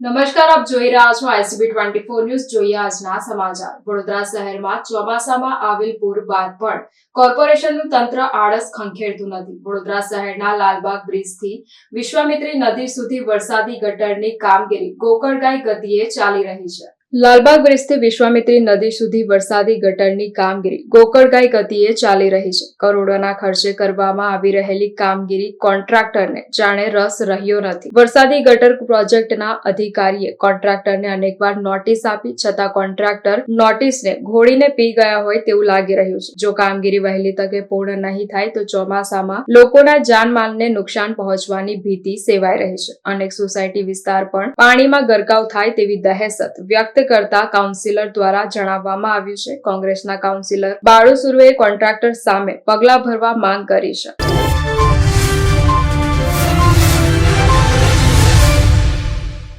નમસ્કાર, આપ જોઈ રહ્યા છો આઈસીબી ટ્વેન્ટી ફોર ન્યૂઝ. જોઈએ આજના સમાચાર. વડોદરા શહેરમાં ચોમાસામાં આવેલ પૂર બાદ પણ કોર્પોરેશનનું તંત્ર આળસ ખંખેરતું નથી. વડોદરા શહેરના લાલબાગ બ્રિજથી વિશ્વામિત્રી નદી સુધી વરસાદી ગટરની કામગીરી ગોકળગાય ગતિએ ચાલી રહી છે. લાલબાગ બ્રિજથી વિશ્વામિત્રી નદી સુધી વરસાદી ગટરની કામગીરી. ગોકળગાય ગતિએ ચાલી રહી છે. કરોડોના ખર્ચે કરવામાં આવી રહેલી કામગીરી કોન્ટ્રાક્ટરને જાણે રસ રહ્યો નથી. વરસાદી ગટર પ્રોજેક્ટના અધિકારીએ કોન્ટ્રાક્ટરને અનેકવાર નોટિસ આપી, છતાં કોન્ટ્રાક્ટર નોટિસને ઘોડીને પી ગયા હોય તેવું લાગી રહ્યું છે. જો કામગીરી વહેલી તકે પૂર્ણ નહીં થાય, તો ચોમાસામાં લોકોના જાનમાલને નુકસાન પહોંચવાની ભીતિ સેવાઈ રહી છે. અનેક સોસાયટી વિસ્તાર પણ પાણીમાં ગરકાવ થાય તેવી દહેશત વ્યક્ત કરતા કાઉન્સિલર દ્વારા જણાવવામાં આવ્યું છે. કોંગ્રેસના કાઉન્સિલર બાળુ સુરવે કોન્ટ્રાક્ટર સામે પગલા ભરવા માંગ કરી છે.